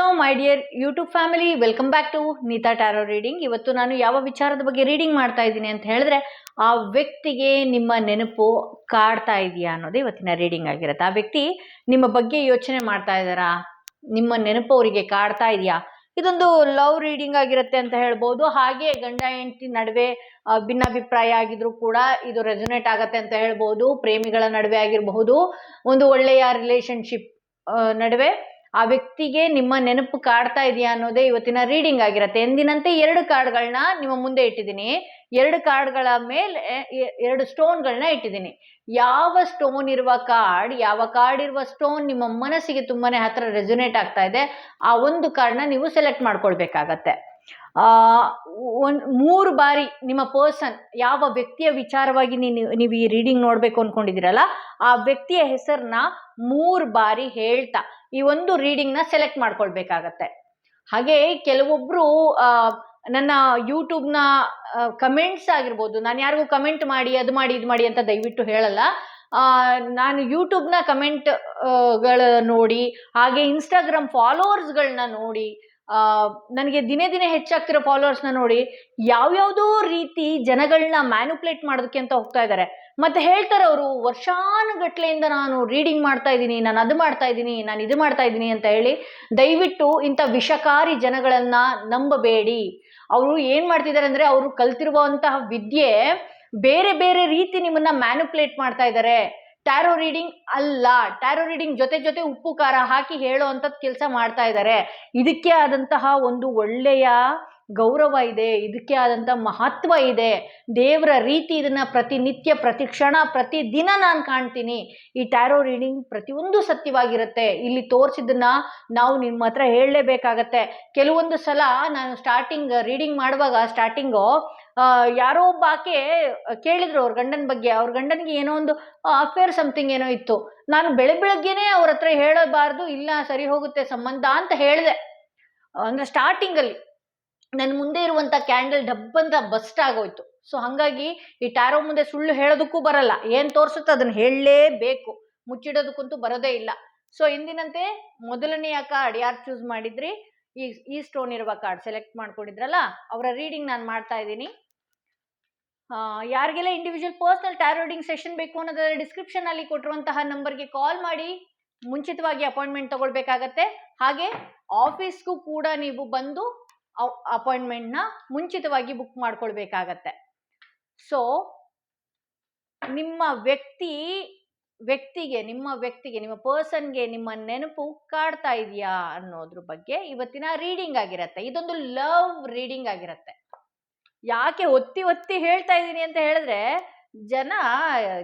So my dear YouTube family welcome back to Neeta tarot reading ಇವತ್ತು ನಾನು ಯಾವ ವಿಚಾರದ ಬಗ್ಗೆ ರೀಡಿಂಗ್ ಮಾಡ್ತಾ ಇದ್ದೀನಿ ಅಂತ ಹೇಳಿದ್ರೆ, ಆ ವ್ಯಕ್ತಿಗೆ ನಿಮ್ಮ ನೆನಪು ಕಾಡ್ತಾ ಇದೆಯಾ ಅನ್ನೋದು ಇವತ್ತಿನ ರೀಡಿಂಗ್ ಆಗಿರುತ್ತೆ. ಆ ವ್ಯಕ್ತಿ ನಿಮ್ಮ ಬಗ್ಗೆ ಯೋಚನೆ ಮಾಡ್ತಾ ಇದ್ದಾರಾ? ನಿಮ್ಮ ನೆನಪು ಅವರಿಗೆ ಕಾಡ್ತಾ ಇದೆಯಾ? ಇದೊಂದು ಲವ್ ರೀಡಿಂಗ್ ಆಗಿರುತ್ತೆ ಅಂತ ಹೇಳ್ಬೋದು. ಹಾಗೆ ಗಂಡ, ಹೆಂಡತಿ ನಡುವೆ ಭಿನ್ನಾಭಿಪ್ರಾಯ ಆಗಿದ್ರು ಕೂಡ ಇದು ರೆಸೊನೇಟ್ ಆಗತ್ತೆ ಅಂತ ಹೇಳ್ಬೋದು. ಪ್ರೇಮಿಗಳ ನಡುವೆ ಆಗಿರಬಹುದು. ಒಂದು ಒಳ್ಳೆಯ ರಿಲೇಶನ್ಶಿಪ್ ನಡುವೆ ಆ ವ್ಯಕ್ತಿಗೆ ನಿಮ್ಮ ನೆನಪು ಕಾಡ್ತಾ ಇದೆಯಾ ಅನ್ನೋದೇ ಇವತ್ತಿನ ರೀಡಿಂಗ್ ಆಗಿರತ್ತೆ. ಎಂದಿನಂತೆ ಎರಡು ಕಾರ್ಡ್ಗಳನ್ನ ನಿಮ್ಮ ಮುಂದೆ ಇಟ್ಟಿದ್ದೀನಿ. ಎರಡು ಕಾರ್ಡ್ಗಳ ಮೇಲೆ ಎರಡು ಸ್ಟೋನ್ಗಳನ್ನ ಇಟ್ಟಿದ್ದೀನಿ. ಯಾವ ಸ್ಟೋನ್ ಇರುವ ಕಾರ್ಡ್, ಯಾವ ಕಾರ್ಡ್ ಇರುವ ಸ್ಟೋನ್ ನಿಮ್ಮ ಮನಸ್ಸಿಗೆ ತುಂಬಾನೇ ಹತ್ರ ರೆಸೊನೇಟ್ ಆಗ್ತಾ ಇದೆ, ಆ ಒಂದು ಕಾರ್ಡ್ನ ನೀವು ಸೆಲೆಕ್ಟ್ ಮಾಡ್ಕೊಳ್ಬೇಕಾಗತ್ತೆ. ಒಂದ್ ಮೂರು ಬಾರಿ ನಿಮ್ಮ ಪರ್ಸನ್ ಯಾವ ವ್ಯಕ್ತಿಯ ವಿಚಾರವಾಗಿ ನೀನು ನೀವು ಈ ರೀಡಿಂಗ್ ನೋಡ್ಬೇಕು ಅನ್ಕೊಂಡಿದ್ದೀರಲ್ಲ ಆ ವ್ಯಕ್ತಿಯ ಹೆಸರನ್ನ ಮೂರು ಬಾರಿ ಹೇಳ್ತಾ ಈ ಒಂದು ರೀಡಿಂಗ್ನ ಸೆಲೆಕ್ಟ್ ಮಾಡ್ಕೊಳ್ಬೇಕಾಗತ್ತೆ. ಹಾಗೆ ಕೆಲವೊಬ್ರು ಆ, ನನ್ನ ಯೂಟ್ಯೂಬ್ನ ಕಮೆಂಟ್ಸ್ ಆಗಿರ್ಬೋದು ನಾನು ಯಾರಿಗೂ ಕಮೆಂಟ್ ಮಾಡಿ ಅದು ಮಾಡಿ ಇದು ಮಾಡಿ ಅಂತ ದಯವಿಟ್ಟು ಹೇಳಲ್ಲ. ಆ, ನಾನು ಯೂಟ್ಯೂಬ್ನ ಕಮೆಂಟ್ಗಳ ನೋಡಿ ಹಾಗೆ ಇನ್ಸ್ಟಾಗ್ರಾಮ್ ಫಾಲೋವರ್ಸ್ಗಳನ್ನ ನೋಡಿ ಆ, ನನಗೆ ದಿನೇ ದಿನೇ ಹೆಚ್ಚಾಗ್ತಿರೋ ಫಾಲೋವರ್ಸ್ನ ನೋಡಿ ಯಾವ್ಯಾವುದೋ ರೀತಿ ಜನಗಳನ್ನ ಮ್ಯಾನುಪ್ಲೇಟ್ ಮಾಡೋದಕ್ಕೆ ಅಂತ ಹೋಗ್ತಾ ಇದ್ದಾರೆ ಮತ್ತೆ ಹೇಳ್ತಾರೆ ಅವರು, ವರ್ಷಾನುಗಟ್ಲೆಯಿಂದ ನಾನು ರೀಡಿಂಗ್ ಮಾಡ್ತಾ ಇದ್ದೀನಿ, ನಾನು ಅದು ಮಾಡ್ತಾ ಇದ್ದೀನಿ, ನಾನು ಇದು ಮಾಡ್ತಾ ಇದ್ದೀನಿ ಅಂತ ಹೇಳಿ ದಯವಿಟ್ಟು ಇಂಥ ವಿಷಕಾರಿ ಜನಗಳನ್ನ ನಂಬಬೇಡಿ. ಅವರು ಏನ್ ಮಾಡ್ತಿದ್ದಾರೆ ಅಂದ್ರೆ ಅವರು ಕಲ್ತಿರುವಂತಹ ವಿದ್ಯೆ ಬೇರೆ ಬೇರೆ ರೀತಿ ನಿಮ್ಮನ್ನ ಮ್ಯಾನುಪ್ಲೇಟ್ ಮಾಡ್ತಾ ಇದ್ದಾರೆ ಟ್ಯಾರೋ ರೀಡಿಂಗ್ ಅಲ್ಲ. ಟ್ಯಾರೋ ರೀಡಿಂಗ್ ಜೊತೆ ಜೊತೆ ಉಪ್ಪು, ಖಾರ ಹಾಕಿ ಹೇಳೋ ಅಂಥದ್ದು ಕೆಲಸ ಮಾಡ್ತಾ ಇದ್ದಾರೆ ಇದಕ್ಕೆ ಆದಂತಹ ಒಂದು ಒಳ್ಳೆಯ ಗೌರವ ಇದೆ. ಇದಕ್ಕೆ ಆದಂಥ ಮಹತ್ವ ಇದೆ. ದೇವರ ರೀತಿ ಇದನ್ನ ಪ್ರತಿನಿತ್ಯ ಪ್ರತಿ ಕ್ಷಣ ಪ್ರತಿ ದಿನ ನಾನು ಕಾಣ್ತೀನಿ. ಈ ಟ್ಯಾರೋ ರೀಡಿಂಗ್ ಪ್ರತಿಯೊಂದು ಸತ್ಯವಾಗಿರುತ್ತೆ. ಇಲ್ಲಿ ತೋರಿಸಿದ್ದನ್ನು ನಾವು ನಿಮ್ಮ ಹತ್ರ ಹೇಳಲೇಬೇಕಾಗತ್ತೆ. ಕೆಲವೊಂದು ಸಲ ನಾನು ಸ್ಟಾರ್ಟಿಂಗ್ ರೀಡಿಂಗ್ ಮಾಡುವಾಗ ಸ್ಟಾರ್ಟಿಂಗು ಯಾರೋ ಒಬ್ಬ ಆಕೆ ಕೇಳಿದ್ರು ಅವ್ರ ಗಂಡನ ಬಗ್ಗೆ. ಅವ್ರ ಗಂಡನಿಗೆ ಏನೋ ಒಂದು ಅಫೇರ್ ಸಮಥಿಂಗ್ ಏನೋ ಇತ್ತು. ನಾನು ಬೆಳೆ ಬೆಳಗ್ಗೆನೆ ಅವ್ರ ಹತ್ರ ಹೇಳಬಾರ್ದು, ಇಲ್ಲ ಸರಿ ಹೋಗುತ್ತೆ ಸಂಬಂಧ ಅಂತ ಹೇಳಿದೆ. ಅಂದ್ರೆ ಸ್ಟಾರ್ಟಿಂಗಲ್ಲಿ ನನ್ನ ಮುಂದೆ ಇರುವಂತ ಕ್ಯಾಂಡಲ್ ಡಬ್ಬಂತ ಬಸ್ಟ್ ಆಗೋಯ್ತು. ಸೊ ಹಂಗಾಗಿ ಈ ಟ್ಯಾರೋ ಮುಂದೆ ಸುಳ್ಳು ಹೇಳೋದಕ್ಕೂ ಬರಲ್ಲ. ಏನ್ ತೋರಿಸುತ್ತೆ ಅದನ್ನ ಹೇಳಲೇಬೇಕು. ಮುಚ್ಚಿಡೋದಕ್ಕಂತೂ ಬರೋದೇ ಇಲ್ಲ. ಸೊ ಇಂದಿನಂತೆ ಮೊದಲನೆಯ ಕಾರ್ಡ್ ಯಾರು ಚೂಸ್ ಮಾಡಿದ್ರಿ. ಈ ಈ ಸ್ಟೋನ್ ಇರುವ ಕಾರ್ಡ್ ಸೆಲೆಕ್ಟ್ ಮಾಡ್ಕೊಂಡಿದ್ರಲ್ಲ, ಅವರ ರೀಡಿಂಗ್ ನಾನು ಮಾಡ್ತಾ ಇದ್ದೀನಿ. ಯಾರಿಗೆಲ್ಲ ಇಂಡಿವಿಜುವಲ್ ಪರ್ಸನಲ್ ಟ್ಯಾರೋಡಿಂಗ್ ಸೆಷನ್ ಬೇಕು ಅನ್ನೋದಾದ್ರೆ ಡಿಸ್ಕ್ರಿಪ್ಷನ್ ಅಲ್ಲಿ ಕೊಟ್ಟಿರುವಂತಹ ನಂಬರ್ಗೆ ಕಾಲ್ ಮಾಡಿ. ಮುಂಚಿತವಾಗಿ ಅಪಾಯಿಂಟ್ಮೆಂಟ್ ತಗೊಳ್ಬೇಕಾಗತ್ತೆ. ಹಾಗೆ ಆಫೀಸ್ಗೂ ಕೂಡ ನೀವು ಬಂದು ಅಪಾಯಿಂಟ್ಮೆಂಟ್ನ ಮುಂಚಿತವಾಗಿ ಬುಕ್ ಮಾಡ್ಕೊಳ್ಬೇಕಾಗತ್ತೆ. ಸೊ ನಿಮ್ಮ ವ್ಯಕ್ತಿ, ವ್ಯಕ್ತಿಗೆ, ನಿಮ್ಮ ವ್ಯಕ್ತಿಗೆ, ನಿಮ್ಮ ಪರ್ಸನ್ಗೆ ನಿಮ್ಮ ನೆನಪು ಕಾಡ್ತಾ ಇದೆಯಾ ಅನ್ನೋದ್ರ ಬಗ್ಗೆ ಇವತ್ತಿನ ರೀಡಿಂಗ್ ಆಗಿರತ್ತೆ. ಇದೊಂದು ಲವ್ ರೀಡಿಂಗ್ ಆಗಿರತ್ತೆ. ಯಾಕೆ ಒತ್ತಿ ಒತ್ತಿ ಹೇಳ್ತಾ ಇದ್ದೀನಿ ಅಂತ ಹೇಳಿದ್ರೆ, ಜನ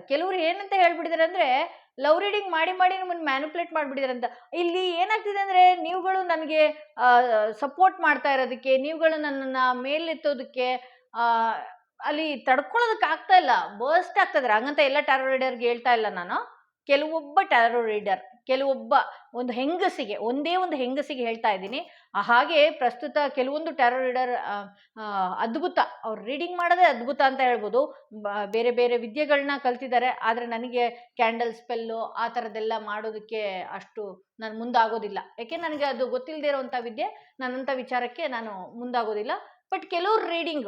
ಕೆಲವರು ಏನಂತ ಹೇಳ್ಬಿಟ್ಟಿದ್ದಾರೆ ಅಂದ್ರೆ, ಲವ್ ರೀಡಿಂಗ್ ಮಾಡಿ ಮಾಡಿ ನಿಮ್ಮನ್ನು ಮ್ಯಾನುಪ್ಲೇಟ್ ಮಾಡ್ಬಿಟ್ಟಿದ್ದಾರೆ ಅಂತ. ಇಲ್ಲಿ ಏನಾಗ್ತಿದೆ ಅಂದ್ರೆ, ನೀವುಗಳು ನನಗೆ ಸಪೋರ್ಟ್ ಮಾಡ್ತಾ ಇರೋದಕ್ಕೆ, ನೀವುಗಳು ನನ್ನನ್ನು ಮೇಲೆತ್ತೋದಕ್ಕೆ ಅಲ್ಲಿ ತಡ್ಕೊಳ್ಳೋದಕ್ಕೆ ಆಗ್ತಾ ಇಲ್ಲ. ಬರ್ಸ್ಟ್ ಆಗ್ತಾ ಇದಾರೆ. ಹಂಗಂತ ಎಲ್ಲ ಟ್ಯಾರೋ ರೀಡರ್ಗೆ ಹೇಳ್ತಾ ಇಲ್ಲ ನಾನು. ಕೆಲವೊಬ್ಬ ಟ್ಯಾರೋ ರೀಡರ್ ಕೆಲವೊಬ್ಬ ಒಂದು ಹೆಂಗಸಿಗೆ, ಒಂದೇ ಒಂದು ಹೆಂಗಸಿಗೆ ಹೇಳ್ತಾ ಇದ್ದೀನಿ. ಹಾಗೆ ಪ್ರಸ್ತುತ ಕೆಲವೊಂದು ಟ್ಯಾರೋ ರೀಡರ್ ಅದ್ಭುತ, ಅವ್ರು ರೀಡಿಂಗ್ ಮಾಡೋದೇ ಅದ್ಭುತ ಅಂತ ಹೇಳ್ಬೋದು. ಬೇರೆ ಬೇರೆ ವಿದ್ಯೆಗಳನ್ನ ಕಲ್ತಿದ್ದಾರೆ, ಆದರೆ ನನಗೆ ಕ್ಯಾಂಡಲ್ ಸ್ಪೆಲ್ಲು ಆ ಥರದ್ದೆಲ್ಲ ಮಾಡೋದಕ್ಕೆ ಅಷ್ಟು ನಾನು ಮುಂದಾಗೋದಿಲ್ಲ. ಯಾಕೆ ನನಗೆ ಅದು ಗೊತ್ತಿಲ್ಲದೆ ಇರೋವಂಥ ವಿದ್ಯೆ, ನನ್ನಂಥ ವಿಚಾರಕ್ಕೆ ನಾನು ಮುಂದಾಗೋದಿಲ್ಲ. ಬಟ್ ಕೆಲವ್ರು ರೀಡಿಂಗ್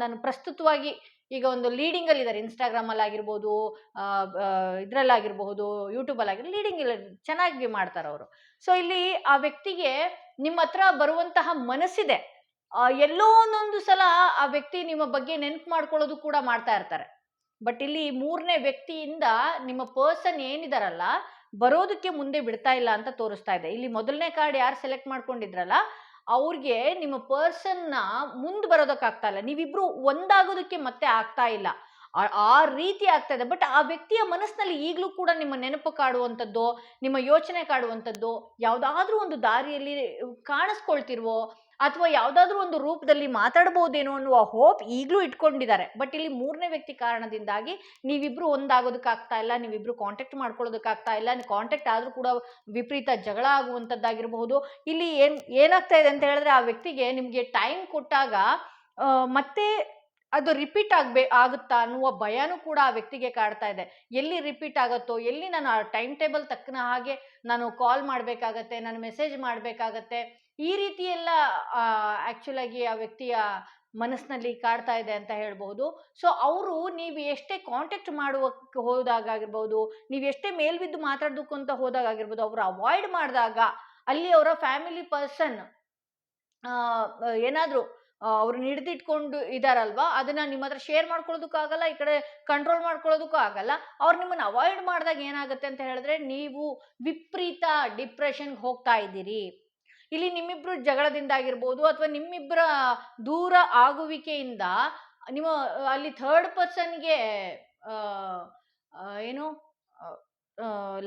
ನಾನು ಪ್ರಸ್ತುತವಾಗಿ ಈಗ ಒಂದು ಲೀಡಿಂಗಲ್ಲಿ ಇದ್ದಾರೆ ಇನ್ಸ್ಟಾಗ್ರಾಮಲ್ಲಿ ಆಗಿರ್ಬೋದು ಇದರಲ್ಲಾಗಿರಬಹುದು ಯೂಟ್ಯೂಬಲ್ಲಿ ಆಗಿರ್ಬೋದು ಲೀಡಿಂಗ್ ಚೆನ್ನಾಗಿ ಮಾಡ್ತಾರೆ ಅವರು. ಸೊ ಇಲ್ಲಿ ಆ ವ್ಯಕ್ತಿಗೆ ನಿಮ್ಮ ಹತ್ರ ಬರುವಂತಹ ಮನಸ್ಸಿದೆ. ಎಲ್ಲೋ ಒಂದೊಂದು ಸಲ ಆ ವ್ಯಕ್ತಿ ನಿಮ್ಮ ಬಗ್ಗೆ ನೆನ್ಪು ಮಾಡ್ಕೊಳ್ಳೋದು ಕೂಡ ಮಾಡ್ತಾ ಇರ್ತಾರೆ. ಬಟ್ ಇಲ್ಲಿ ಮೂರನೇ ವ್ಯಕ್ತಿಯಿಂದ ನಿಮ್ಮ ಪರ್ಸನ್ ಏನಿದಾರಲ್ಲ, ಬರೋದಕ್ಕೆ ಮುಂದೆ ಬಿಡ್ತಾ ಇಲ್ಲ ಅಂತ ತೋರಿಸ್ತಾ ಇದೆ. ಇಲ್ಲಿ ಮೊದಲನೇ ಕಾರ್ಡ್ ಯಾರು ಸೆಲೆಕ್ಟ್ ಮಾಡ್ಕೊಂಡಿದ್ರಲ್ಲ ಅವ್ರಿಗೆ ನಿಮ್ಮ ಪರ್ಸನ್ನ ಮುಂದೆ ಬರೋದಕ್ಕಾಗ್ತಾ ಇಲ್ಲ. ನೀವಿಬ್ರು ಒಂದಾಗೋದಕ್ಕೆ ಮತ್ತೆ ಆಗ್ತಾ ಇಲ್ಲ. ಆ- ರೀತಿ ಆಗ್ತಾ ಇದೆ. ಬಟ್ ಆ ವ್ಯಕ್ತಿಯ ಮನಸ್ಸಿನಲ್ಲಿ ಈಗಲೂ ಕೂಡ ನಿಮ್ಮ ನೆನಪು ಕಾಡುವಂಥದ್ದು, ನಿಮ್ಮ ಯೋಚನೆ ಕಾಡುವಂಥದ್ದು, ಯಾವುದಾದ್ರೂ ಒಂದು ದಾರಿಯಲ್ಲಿ ಕಾಣಿಸ್ಕೊಳ್ತಿರುವೋ ಅಥವಾ ಯಾವುದಾದ್ರೂ ಒಂದು ರೂಪದಲ್ಲಿ ಮಾತಾಡ್ಬೋದೇನೋ ಅನ್ನುವ ಹೋಪ್ ಈಗಲೂ ಇಟ್ಕೊಂಡಿದ್ದಾರೆ. ಬಟ್ ಇಲ್ಲಿ ಮೂರನೇ ವ್ಯಕ್ತಿ ಕಾರಣದಿಂದಾಗಿ ನೀವಿಬ್ರು ಒಂದಾಗೋದಕ್ಕಾಗ್ತಾ ಇಲ್ಲ, ನೀವಿಬ್ರು ಕಾಂಟ್ಯಾಕ್ಟ್ ಮಾಡ್ಕೊಳ್ಳೋದಕ್ಕಾಗ್ತಾ ಇಲ್ಲ ಕಾಂಟ್ಯಾಕ್ಟ್ ಆದರೂ ಕೂಡ ವಿಪರೀತ ಜಗಳ ಆಗುವಂಥದ್ದಾಗಿರಬಹುದು. ಇಲ್ಲಿ ಏನ್, ಏನಾಗ್ತಾ ಇದೆ ಅಂತ ಹೇಳಿದ್ರೆ ಆ ವ್ಯಕ್ತಿಗೆ ನಿಮಗೆ ಟೈಮ್ ಕೊಟ್ಟಾಗ ಮತ್ತೆ ಅದು ರಿಪೀಟ್ ಆಗ್ಬೇ, ಆಗುತ್ತಾ ಅನ್ನುವ ಭಯನೂ ಕೂಡ ಆ ವ್ಯಕ್ತಿಗೆ ಕಾಡ್ತಾ ಇದೆ. ಎಲ್ಲಿ ರಿಪೀಟ್ ಆಗುತ್ತೋ, ಎಲ್ಲಿ ನಾನು ಆ ಟೈಮ್ ಟೇಬಲ್ ತಕ್ಕನ ಹಾಗೆ ನಾನು ಕಾಲ್ ಮಾಡಬೇಕಾಗತ್ತೆ, ನಾನು ಮೆಸೇಜ್ ಮಾಡಬೇಕಾಗತ್ತೆ ಈ ರೀತಿ ಎಲ್ಲ ಆ್ಯಕ್ಚುಲಾಗಿ ಆ ವ್ಯಕ್ತಿಯ ಮನಸ್ಸಿನಲ್ಲಿ ಕಾಡ್ತಾ ಇದೆ ಅಂತ ಹೇಳ್ಬಹುದು ಸೊ, ಅವರು ನೀವು ಎಷ್ಟೇ ಕಾಂಟ್ಯಾಕ್ಟ್ ಮಾಡುವಕ್ಕೆ ಹೋದಾಗಿರ್ಬೋದು ನೀವು ಎಷ್ಟೇ ಮೇಲ್ಬಿದ್ದು ಮಾತಾಡೋದಕ್ಕೂ ಅಂತ ಹೋದಾಗ ಆಗಿರ್ಬೋದು, ಅವರು ಅವಾಯ್ಡ್ ಮಾಡಿದಾಗ ಅಲ್ಲಿ ಅವರ ಫ್ಯಾಮಿಲಿ ಪರ್ಸನ್ ಏನಾದರೂ ಅವರು ನಿಡ್ದಿಟ್ಕೊಂಡು ಇದಾರಲ್ವಾ, ಅದನ್ನ ನಿಮ್ಮ ಹತ್ರ ಶೇರ್ ಮಾಡ್ಕೊಳ್ಳೋದಕ್ಕೂ ಆಗಲ್ಲ, ಈ ಕಡೆ ಕಂಟ್ರೋಲ್ ಮಾಡ್ಕೊಳ್ಳೋದಕ್ಕೂ ಆಗಲ್ಲ. ಅವ್ರು ನಿಮ್ಮನ್ನ ಅವಾಯ್ಡ್ ಮಾಡಿದಾಗ ಏನಾಗುತ್ತೆ ಅಂತ ಹೇಳಿದ್ರೆ, ನೀವು ವಿಪರೀತ ಡಿಪ್ರೆಷನ್ಗೆ ಹೋಗ್ತಾ ಇದ್ದೀರಿ. ಇಲ್ಲಿ ನಿಮ್ಮಿಬ್ರು ಜಗಳದಿಂದ ಆಗಿರ್ಬೋದು ಅಥವಾ ನಿಮ್ಮಿಬ್ಬರ ದೂರ ಆಗುವಿಕೆಯಿಂದ ನಿಮ್ಮ, ಅಲ್ಲಿ ಥರ್ಡ್ ಪರ್ಸನ್ಗೆ ಏನು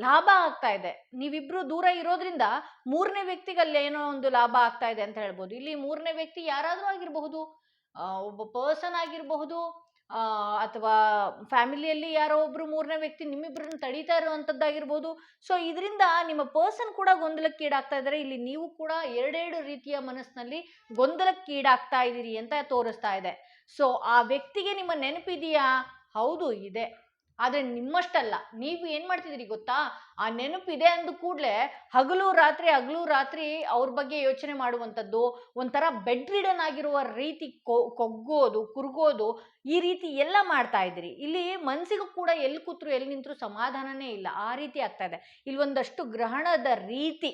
ಲಾಭ ಆಗ್ತಾ ಇದೆ. ನೀವಿಬ್ರು ದೂರ ಇರೋದ್ರಿಂದ ಮೂರನೇ ವ್ಯಕ್ತಿಗೆ ಏನೋ ಒಂದು ಲಾಭ ಆಗ್ತಾ ಇದೆ ಅಂತ ಹೇಳ್ಬೋದು. ಇಲ್ಲಿ ಮೂರನೇ ವ್ಯಕ್ತಿ ಯಾರಾದರೂ ಆಗಿರಬಹುದು ಒಬ್ಬ ಪರ್ಸನ್ ಆಗಿರಬಹುದು ಅಥವಾ ಫ್ಯಾಮಿಲಿಯಲ್ಲಿ ಯಾರೋ ಒಬ್ರು ಮೂರನೇ ವ್ಯಕ್ತಿ ನಿಮ್ಮಿಬ್ಬರನ್ನ ತಡೀತಾ ಇರುವಂಥದ್ದಾಗಿರ್ಬೋದು. ಸೊ, ಇದರಿಂದ ನಿಮ್ಮ ಪರ್ಸನ್ ಕೂಡ ಗೊಂದಲಕ್ಕೀಡಾಗ್ತಾ ಇದ್ದಾರೆ. ಇಲ್ಲಿ ನೀವು ಕೂಡ ಎರಡೆರಡು ರೀತಿಯ ಮನಸ್ಸಿನಲ್ಲಿ ಗೊಂದಲಕ್ಕೀಡಾಗ್ತಾ ಇದ್ದೀರಿ ಅಂತ ತೋರಿಸ್ತಾ ಇದೆ. ಸೊ, ಆ ವ್ಯಕ್ತಿಗೆ ನಿಮ್ಮ ನೆನಪಿದೆಯಾ? ಹೌದು, ಇದೆ. ಆದರೆ ನಿಮ್ಮಷ್ಟಲ್ಲ, ನೀವು ಏನು ಮಾಡ್ತಿದ್ದೀರಿ ಗೊತ್ತಾ? ಆ ನೆನಪಿದೆ ಅಂದ ಕೂಡಲೇ ಹಗಲು ರಾತ್ರಿ ಹಗಲು ರಾತ್ರಿ ಅವ್ರ ಬಗ್ಗೆ ಯೋಚನೆ ಮಾಡುವಂಥದ್ದು, ಒಂಥರ ಬೆಡ್ ರಿಡನ್ ಆಗಿರುವ ರೀತಿ ಕೊಗ್ಗೋದು, ಕುರುಗೋದು, ಈ ರೀತಿ ಎಲ್ಲ ಮಾಡ್ತಾ ಇದ್ದೀರಿ. ಇಲ್ಲಿ ಮನಸ್ಸಿಗೂ ಕೂಡ ಎಲ್ಲಿ ಕೂತ್ರು ಎಲ್ಲಿ ನಿಂತ್ರು ಸಮಾಧಾನನೇ ಇಲ್ಲ. ಆ ರೀತಿ ಆಗ್ತಾ ಇದೆ. ಇಲ್ಲಿ ಒಂದಷ್ಟು ಗ್ರಹಣದ ರೀತಿ.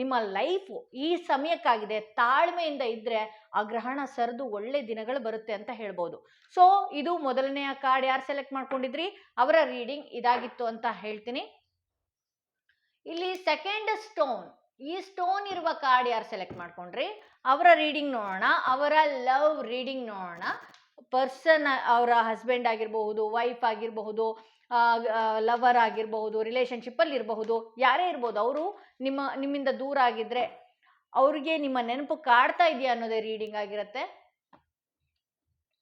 ನಿಮ್ಮ ಲೈಫು ಈ ಸಮಯಕ್ಕಾಗಿದೆ. ತಾಳ್ಮೆಯಿಂದ ಇದ್ದರೆ ಆ ಗ್ರಹಣ ಸರಿದು ಒಳ್ಳೆ ದಿನಗಳು ಬರುತ್ತೆ ಅಂತ ಹೇಳ್ಬೋದು. ಸೊ ಇದು ಮೊದಲನೆಯ ಕಾರ್ಡ್ ಯಾರು ಸೆಲೆಕ್ಟ್ ಮಾಡ್ಕೊಂಡಿದ್ರಿ? ಅವರ ರೀಡಿಂಗ್ ಇದಾಗಿತ್ತು ಅಂತ ಹೇಳ್ತೀನಿ. ಇಲ್ಲಿ ಸೆಕೆಂಡ್ ಸ್ಟೋನ್ ಈ ಸ್ಟೋನ್ ಇರುವ ಕಾರ್ಡ್ ಯಾರು ಸೆಲೆಕ್ಟ್ ಮಾಡ್ಕೊಂಡ್ರಿ? ಅವರ ರೀಡಿಂಗ್ ನೋಡೋಣ. ಅವರ ಲವ್ ರೀಡಿಂಗ್ ನೋಡೋಣ. ಪರ್ಸನ್ ಅವರ ಹಸ್ಬೆಂಡ್ ಆಗಿರಬಹುದು ವೈಫ್ ಆಗಿರಬಹುದು ಲವರ್ ಆಗಿರಬಹುದು ರಿಲೇಷನ್ಶಿಪ್ಪಲ್ಲಿ ಇರಬಹುದು ಯಾರೇ ಇರ್ಬೋದು, ಅವರು ನಿಮ್ಮ, ನಿಮ್ಮಿಂದ ದೂರ ಆಗಿದ್ರೆ ಅವ್ರಿಗೆ ನಿಮ್ಮ ನೆನಪು ಕಾಡ್ತಾ ಇದೆಯಾ ಅನ್ನೋದೇ ರೀಡಿಂಗ್ ಆಗಿರುತ್ತೆ.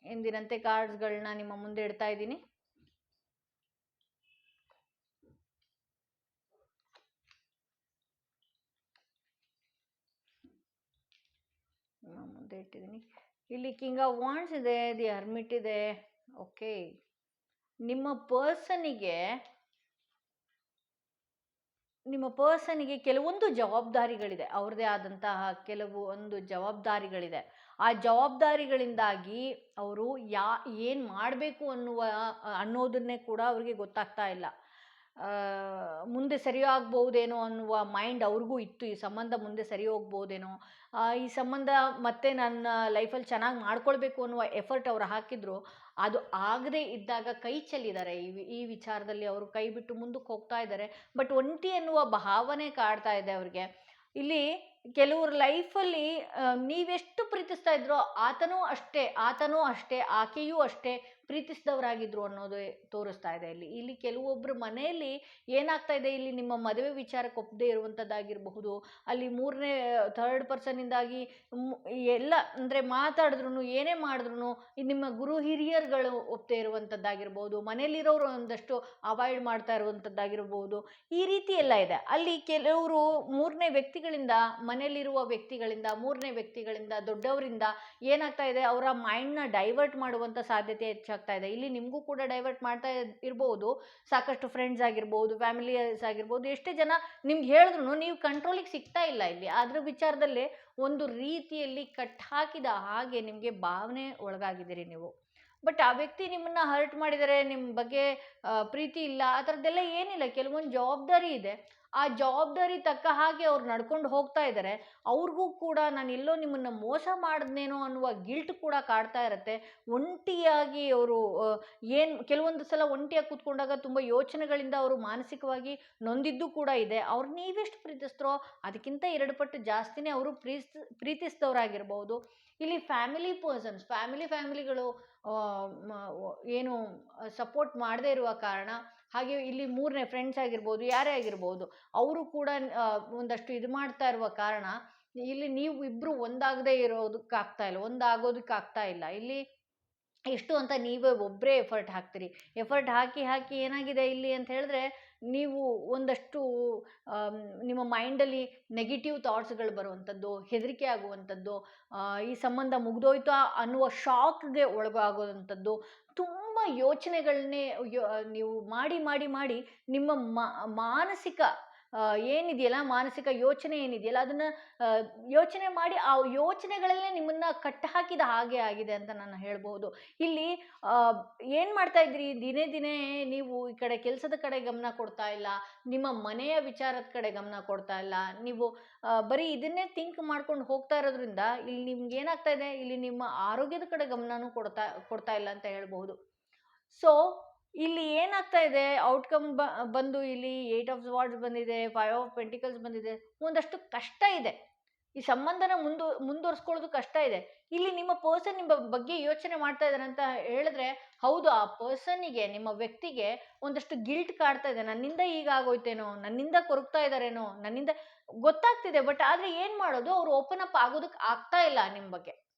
ಎಂದಿನಂತೆ ಕಾರ್ಡ್ಸ್ಗಳನ್ನ ನಿಮ್ಮ ಮುಂದೆ ಇಡ್ತಾ ಇದ್ದೀನಿ. ಮುಂದೆ ಇಟ್ಟಿದ್ದೀನಿ. ಇಲ್ಲಿ ಕಿಂಗ್ ಆಫ್ ವಾಂಡ್ಸ್ ಇದೆ ದಿ ಹರ್ಮಿಟ್ ಇದೆ. ಓಕೆ ನಿಮ್ಮ ಪರ್ಸನಿಗೆ ನಿಮ್ಮ ಪರ್ಸನಿಗೆ ಕೆಲವೊಂದು ಜವಾಬ್ದಾರಿಗಳಿದೆ. ಅವ್ರದ್ದೇ ಆದಂತಹ ಕೆಲವು ಒಂದು ಜವಾಬ್ದಾರಿಗಳಿದೆ. ಆ ಜವಾಬ್ದಾರಿಗಳಿಂದಾಗಿ ಅವರು ಯಾ, ಏನು ಮಾಡಬೇಕು ಅನ್ನುವ, ಅನ್ನೋದನ್ನೇ ಕೂಡ ಅವ್ರಿಗೆ ಗೊತ್ತಾಗ್ತಾ ಇಲ್ಲ. ಮುಂದೆ ಸರಿ ಆಗ್ಬಹುದೇನೋ ಅನ್ನುವ ಮೈಂಡ್ ಅವ್ರಿಗೂ ಇತ್ತು. ಈ ಸಂಬಂಧ ಮುಂದೆ ಸರಿ ಹೋಗ್ಬೋದೇನೋ ಈ ಸಂಬಂಧ ಮತ್ತೆ ನನ್ನ ಲೈಫಲ್ಲಿ ಚೆನ್ನಾಗಿ ಮಾಡ್ಕೊಳ್ಬೇಕು ಅನ್ನುವ ಎಫರ್ಟ್ ಅವ್ರು ಹಾಕಿದ್ರು. ಅದು ಆಗದೇ ಇದ್ದಾಗ ಕೈ ಚೆಲ್ಲಿದ್ದಾರೆ. ಈ ಈ ವಿಚಾರದಲ್ಲಿ ಅವರು ಕೈ ಬಿಟ್ಟು ಮುಂದಕ್ಕೆ ಹೋಗ್ತಾ ಇದ್ದಾರೆ. ಬಟ್ ಒಂಟಿ ಅನ್ನುವ ಭಾವನೆ ಕಾಡ್ತಾ ಇದೆ ಅವ್ರಿಗೆ. ಇಲ್ಲಿ ಕೆಲವ್ರ ಲೈಫಲ್ಲಿ ನೀವೆಷ್ಟು ಪ್ರೀತಿಸ್ತಾ ಇದ್ರೋ ಆತನೂ ಅಷ್ಟೇ ಆತನೂ ಅಷ್ಟೇ, ಆಕೆಯೂ ಅಷ್ಟೇ ಪ್ರೀತಿಸಿದವರಾಗಿದ್ರು ಅನ್ನೋದು ತೋರಿಸ್ತಾ ಇದೆ ಇಲ್ಲಿ. ಇಲ್ಲಿ ಕೆಲವೊಬ್ಬರು ಮನೆಯಲ್ಲಿ ಏನಾಗ್ತಾ ಇದೆ, ಇಲ್ಲಿ ನಿಮ್ಮ ಮದುವೆ ವಿಚಾರಕ್ಕೆ ಒಪ್ಪದೇ ಇರುವಂಥದ್ದಾಗಿರಬಹುದು, ಅಲ್ಲಿ ಮೂರನೇ, ಥರ್ಡ್ ಪರ್ಸನ್ನಿಂದಾಗಿ ಎಲ್ಲ ಅಂದರೆ ಮಾತಾಡಿದ್ರು ಏನೇ ಮಾಡಿದ್ರು ನಿಮ್ಮ ಗುರು ಹಿರಿಯರುಗಳು ಒಪ್ಪದೇ ಇರುವಂಥದ್ದಾಗಿರ್ಬೋದು ಮನೆಯಲ್ಲಿರೋರು ಒಂದಷ್ಟು ಅವಾಯ್ಡ್ ಮಾಡ್ತಾ ಇರುವಂಥದ್ದಾಗಿರ್ಬೋದು ಈ ರೀತಿ ಎಲ್ಲ ಇದೆ. ಅಲ್ಲಿ ಕೆಲವರು ಮೂರನೇ ವ್ಯಕ್ತಿಗಳಿಂದ ಮನೆಯಲ್ಲಿರುವ ವ್ಯಕ್ತಿಗಳಿಂದ, ಮೂರನೇ ವ್ಯಕ್ತಿಗಳಿಂದ, ದೊಡ್ಡವರಿಂದ ಏನಾಗ್ತಾ ಇದೆ? ಅವರ ಮೈಂಡ್ನ ಡೈವರ್ಟ್ ಮಾಡುವಂಥ ಸಾಧ್ಯತೆ ಹೆಚ್ಚಾಗ್ತಾ ಇದೆ. ಇಲ್ಲಿ ನಿಮಗೂ ಕೂಡ ಡೈವರ್ಟ್ ಮಾಡ್ತಾ ಇರ್- ಇರ್ಬೋದು. ಸಾಕಷ್ಟು ಫ್ರೆಂಡ್ಸ್ ಆಗಿರ್ಬೋದು ಫ್ಯಾಮಿಲಿಯಸ್ ಆಗಿರ್ಬೋದು, ಎಷ್ಟೇ ಜನ ನಿಮ್ಗೆ ಹೇಳಿದ್ರು ನೀವು ಕಂಟ್ರೋಲಿಗೆ ಸಿಗ್ತಾ ಇಲ್ಲ ಇಲ್ಲಿ. ಅದ್ರ ವಿಚಾರದಲ್ಲಿ ಒಂದು ರೀತಿಯಲ್ಲಿ ಕಟ್ ಹಾಕಿದ ಹಾಗೆ ನಿಮಗೆ ಭಾವನೆ ಒಳಗಾಗಿದ್ದೀರಿ ನೀವು. ಬಟ್ ಆ ವ್ಯಕ್ತಿ ನಿಮ್ಮನ್ನ ಹರ್ಟ್ ಮಾಡಿದರೆ ನಿಮ್ಮ ಬಗ್ಗೆ ಪ್ರೀತಿ ಇಲ್ಲ, ಆ ಥರದ್ದೆಲ್ಲ ಏನಿಲ್ಲ. ಕೆಲವೊಂದು ಜವಾಬ್ದಾರಿ ಇದೆ. ಆ ಜವಾಬ್ದಾರಿ ತಕ್ಕ ಹಾಗೆ ಅವ್ರು ನಡ್ಕೊಂಡು ಹೋಗ್ತಾ ಇದ್ದಾರೆ ಅವ್ರಿಗೂ ಕೂಡ ನಾನು ಎಲ್ಲೋ ನಿಮ್ಮನ್ನು ಮೋಸ ಮಾಡಿದ್ನೇನೋ ಅನ್ನುವ ಗಿಲ್ಟ್ ಕೂಡ ಕಾಡ್ತಾ ಇರುತ್ತೆ. ಒಂಟಿಯಾಗಿ ಅವರು ಏನು ಕೆಲವೊಂದು ಸಲ ಒಂಟಿಯಾಗಿ ಕೂತ್ಕೊಂಡಾಗ ತುಂಬ ಯೋಚನೆಗಳಿಂದ ಅವರು ಮಾನಸಿಕವಾಗಿ ನೊಂದಿದ್ದು ಕೂಡ ಇದೆ. ಅವ್ರು ನೀವೆಷ್ಟು ಪ್ರೀತಿಸ್ತಾರೋ ಅದಕ್ಕಿಂತ ಎರಡು ಪಟ್ಟು ಜಾಸ್ತಿನೇ ಅವರು ಪ್ರೀತಿಸ್ ಪ್ರೀತಿಸಿದವರಾಗಿರ್ಬೋದು. ಇಲ್ಲಿ ಫ್ಯಾಮಿಲಿ ಪರ್ಸನ್ಸ್ ಫ್ಯಾಮಿಲಿ ಫ್ಯಾಮಿಲಿಗಳು ಏನು ಸಪೋರ್ಟ್ ಮಾಡದೇ ಇರುವ ಕಾರಣ, ಹಾಗೆ ಇಲ್ಲಿ ಮೂರನೇ ಫ್ರೆಂಡ್ಸ್ ಆಗಿರ್ಬೋದು, ಯಾರೇ ಆಗಿರ್ಬೋದು, ಅವರು ಕೂಡ ಒಂದಷ್ಟು ಇದು ಮಾಡ್ತಾ ಇರುವ ಕಾರಣ, ಇಲ್ಲಿ ನೀವು ಇಬ್ಬರು ಒಂದಾಗದೇ ಇರೋದಕ್ಕಾಗ್ತಾ ಇಲ್ಲ ಒಂದಾಗೋದಕ್ಕಾಗ್ತಾ ಇಲ್ಲ. ಇಲ್ಲಿ ಎಷ್ಟು ಅಂತ ನೀವೇ ಒಬ್ಬರೇ ಎಫರ್ಟ್ ಹಾಕ್ತೀರಿ. ಎಫರ್ಟ್ ಹಾಕಿ ಹಾಕಿ ಏನಾಗಿದೆ ಇಲ್ಲಿ ಅಂತ ಹೇಳಿದ್ರೆ ನೀವು ಒಂದಷ್ಟು ನಿಮ್ಮ ಮೈಂಡಲ್ಲಿ ನೆಗೆಟಿವ್ ಥಾಟ್ಸ್ಗಳು ಬರುವಂಥದ್ದು, ಹೆದರಿಕೆ ಆಗುವಂಥದ್ದು ಈ ಸಂಬಂಧ ಮುಗಿದೋಯ್ತು ಅನ್ನುವ ಶಾಕ್ಗೆ ಒಳಗಾಗುವಂಥದ್ದು, ತುಂಬ ಯೋಚನೆಗಳನ್ನೇ ನೀವು ಮಾಡಿ ಮಾಡಿ ಮಾಡಿ ನಿಮ್ಮ ಮಾನಸಿಕ ಏನಿದೆಯಲ್ಲ, ಮಾನಸಿಕ ಯೋಚನೆ ಏನಿದೆಯಲ್ಲ, ಅದನ್ನು ಯೋಚನೆ ಮಾಡಿ ಆ ಯೋಚನೆಗಳಲ್ಲೇ ನಿಮ್ಮನ್ನ ಕಟ್ಟಹಾಕಿದ ಹಾಗೆ ಆಗಿದೆ ಅಂತ ನಾನು ಹೇಳ್ಬೋದು ಇಲ್ಲಿ ಏನು ಮಾಡ್ತಾ ಇದ್ರಿ ದಿನೇ ದಿನೇ ನೀವು ಈ ಕಡೆ ಕೆಲಸದ ಕಡೆ ಗಮನ ಕೊಡ್ತಾ ಇಲ್ಲ, ನಿಮ್ಮ ಮನೆಯ ವಿಚಾರದ ಕಡೆ ಗಮನ ಕೊಡ್ತಾ ಇಲ್ಲ, ನೀವು ಬರೀ ಇದನ್ನೇ ಥಿಂಕ್ ಮಾಡ್ಕೊಂಡು ಹೋಗ್ತಾ ಇರೋದ್ರಿಂದ ಇಲ್ಲಿ ನಿಮ್ಗೆ ಏನಾಗ್ತಾ ಇದೆ? ಇಲ್ಲಿ ನಿಮ್ಮ ಆರೋಗ್ಯದ ಕಡೆ ಗಮನನೂ ಕೊಡ್ತಾ ಕೊಡ್ತಾ ಇಲ್ಲ ಅಂತ ಹೇಳ್ಬಹುದು. ಸೊ ಇಲ್ಲಿ ಏನಾಗ್ತಾ ಇದೆ? ಔಟ್ಕಮ್ ಬ, ಬಂದು ಇಲ್ಲಿ ಏಟ್ ಆಫ್ ವಾರ್ಡ್ಸ್ ಬಂದಿದೆ ಫೈವ್ ಆಫ್ ಪೆಂಟಿಕಲ್ಸ್ ಬಂದಿದೆ, ಒಂದಷ್ಟು ಕಷ್ಟ ಇದೆ. ಈ ಸಂಬಂಧನ ಮುಂದು, ಮುಂದುವರ್ಸ್ಕೊಳ್ಳೋದು ಕಷ್ಟ ಇದೆ. ಇಲ್ಲಿ ನಿಮ್ಮ ಪರ್ಸನ್ ನಿಮ್ಮ ಬಗ್ಗೆ ಯೋಚನೆ ಮಾಡ್ತಾ ಇದ್ದಾರೆ ಅಂತ ಹೇಳಿದ್ರೆ, ಹೌದು, ಆ ಪರ್ಸನ್ನಿಗೆ ನಿಮ್ಮ ವ್ಯಕ್ತಿಗೆ ಒಂದಷ್ಟು ಗಿಲ್ಟ್ ಕಾಡ್ತಾ ಇದೆ. ನನ್ನಿಂದ ಈಗ ಆಗೋಯ್ತೇನೋ? ನನ್ನಿಂದ ಕೊರಗ್ತಾ ಇದ್ದಾರೇನೋ ನನ್ನಿಂದ ಗೊತ್ತಾಗ್ತಿದೆ ಬಟ್ ಆದರೆ ಏನು ಮಾಡೋದು? ಅವ್ರು ಓಪನ್ ಅಪ್ ಆಗೋದಕ್ಕೆ ಆಗ್ತಾ ಇಲ್ಲ ನಿಮ್ಮ ಬಗ್ಗೆ.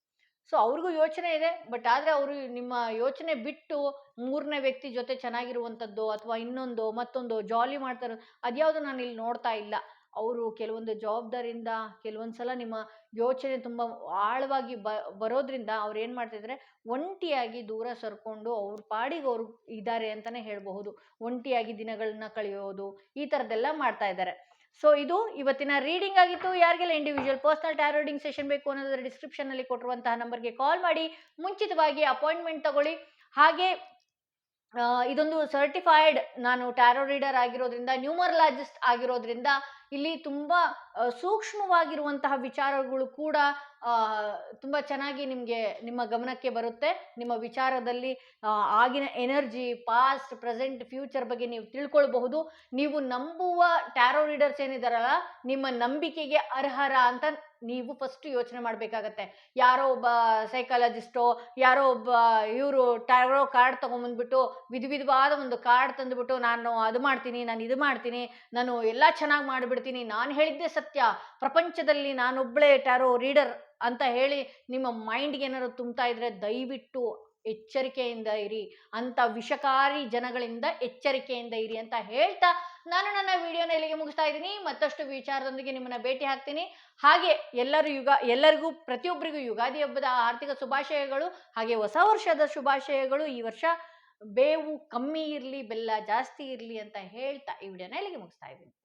ಸೊ ಅವ್ರಿಗೂ ಯೋಚನೆ ಇದೆ, ಬಟ್ ಆದರೆ ಅವರು ನಿಮ್ಮ ಯೋಚನೆ ಬಿಟ್ಟು ಮೂರನೇ ವ್ಯಕ್ತಿ ಜೊತೆ ಚೆನ್ನಾಗಿರುವಂಥದ್ದು ಅಥವಾ ಇನ್ನೊಂದು ಮತ್ತೊಂದು ಜಾಲಿ ಮಾಡ್ತಾರೆ, ಅದ್ಯಾವುದು ನಾನು ಇಲ್ಲಿ ನೋಡ್ತಾ ಇಲ್ಲ. ಅವರು ಕೆಲವೊಂದು ಜವಾಬ್ದಾರಿಯಿಂದ ಕೆಲವೊಂದು ಸಲ ನಿಮ್ಮ ಯೋಚನೆ ತುಂಬ ಆಳವಾಗಿ ಬ, ಬರೋದ್ರಿಂದ ಅವ್ರು ಏನು ಮಾಡ್ತಿದ್ದಾರೆ ಒಂಟಿಯಾಗಿ ದೂರ ಸರ್ಕೊಂಡು ಅವ್ರ ಪಾಡಿಗೆ ಅವರು ಇದ್ದಾರೆ ಅಂತಲೇ ಹೇಳಬಹುದು. ಒಂಟಿಯಾಗಿ ದಿನಗಳನ್ನ ಕಳೆಯೋದು, ಈ ಥರದ್ದೆಲ್ಲ ಮಾಡ್ತಾ ಇದ್ದಾರೆ ಸೊ ಇದು ಇವತ್ತಿನ ರೀಡಿಂಗ್ ಆಗಿತ್ತು. ಯಾರಿಗೆಲ್ಲ individual personal tarot reading session ಬೇಕು ಅನ್ನೋದ್ರ ಡಿಸ್ಕ್ರಿಪ್ಷನಲ್ಲಿ ಕೊಟ್ಟಿರುವಂತಹ ನಂಬರ್ಗೆ ಕಾಲ್ ಮಾಡಿ. ಮುಂಚಿತವಾಗಿ ಅಪಾಯಿಂಟ್ಮೆಂಟ್ ತಗೊಳ್ಳಿ. ಹಾಗೆ ಇದೊಂದು ಸರ್ಟಿಫೈಡ್ ನಾನು ಟ್ಯಾರೋ ರೀಡರ್ ಆಗಿರೋದ್ರಿಂದ ನ್ಯೂಮರಲಾಜಿಸ್ಟ್ ಆಗಿರೋದ್ರಿಂದ ಇಲ್ಲಿ ತುಂಬ ಸೂಕ್ಷ್ಮವಾಗಿರುವಂತಹ ವಿಚಾರಗಳು ಕೂಡ ತುಂಬ ಚೆನ್ನಾಗಿ ನಿಮಗೆ, ನಿಮ್ಮ ಗಮನಕ್ಕೆ ಬರುತ್ತೆ. ನಿಮ್ಮ ವಿಚಾರದಲ್ಲಿ ಆಗಿನ ಎನರ್ಜಿ, ಪಾಸ್ಟ್, ಪ್ರೆಸೆಂಟ್, ಫ್ಯೂಚರ್ ಬಗ್ಗೆ ನೀವು ತಿಳ್ಕೊಳ್ಬಹುದು. ನೀವು ನಂಬುವ ಟ್ಯಾರೋ ರೀಡರ್ಸ್ ಏನಿದಾರಲ್ಲ, ನಿಮ್ಮ ನಂಬಿಕೆಗೆ ಅರ್ಹರ ಅಂತ ನೀವು ಫಸ್ಟ್ ಯೋಚನೆ ಮಾಡಬೇಕಾಗತ್ತೆ. ಯಾರೋ ಒಬ್ಬ ಸೈಕಾಲಜಿಸ್ಟೋ, ಯಾರೋ ಒಬ್ಬ ಇವರು ಟ್ಯಾರೋ ಕಾರ್ಡ್ ತೊಗೊಂಬಂದ್ಬಿಟ್ಟು, ವಿಧ ವಿಧವಾದ ಒಂದು ಕಾರ್ಡ್ ತಂದುಬಿಟ್ಟು, ನಾನು ಅದು ಮಾಡ್ತೀನಿ, ನಾನು ಇದು ಮಾಡ್ತೀನಿ, ನಾನು ಎಲ್ಲ ಚೆನ್ನಾಗಿ ಮಾಡಿಬಿಡ್ತೀನಿ. ನಾನು ಹೇಳಿದ್ದೆ ಸತ್ಯ. ಪ್ರಪಂಚದಲ್ಲಿ ನಾನೊಬ್ಬಳೇ ಟ್ಯಾರೋ ರೀಡರ್ ಅಂತ ಹೇಳಿ ನಿಮ್ಮ ಮೈಂಡ್ಗೆ ಏನಾದ್ರು ತುಂಬ್ತಾ ಇದ್ರೆ ದಯವಿಟ್ಟು ಎಚ್ಚರಿಕೆಯಿಂದ ಇರಿ. ಅಂತ ವಿಷಕಾರಿ ಜನಗಳಿಂದ ಎಚ್ಚರಿಕೆಯಿಂದ ಇರಿ ಅಂತ ಹೇಳ್ತಾ ನಾನು ನನ್ನ ವಿಡಿಯೋನ ಇಲ್ಲಿಗೆ ಮುಗಿಸ್ತಾ ಇದ್ದೀನಿ. ಮತ್ತಷ್ಟು ವಿಚಾರದೊಂದಿಗೆ ನಿಮ್ಮನ್ನ ಭೇಟಿ ಹಾಕ್ತೀನಿ ಹಾಗೆ ಎಲ್ಲರೂ ಯುಗ, ಎಲ್ಲರಿಗೂ, ಪ್ರತಿಯೊಬ್ಬರಿಗೂ ಯುಗಾದಿ ಹಬ್ಬದ ಆರ್ಥಿಕ ಶುಭಾಶಯಗಳು, ಹಾಗೆ ಹೊಸ ವರ್ಷದ ಶುಭಾಶಯಗಳು. ಈ ವರ್ಷ ಬೇವು ಕಮ್ಮಿ ಇರಲಿ, ಬೆಲ್ಲ ಜಾಸ್ತಿ ಇರಲಿ ಅಂತ ಹೇಳ್ತಾ ಈ ವಿಡಿಯೋನ ಇಲ್ಲಿಗೆ ಮುಗಿಸ್ತಾ ಇದ್ದೀನಿ.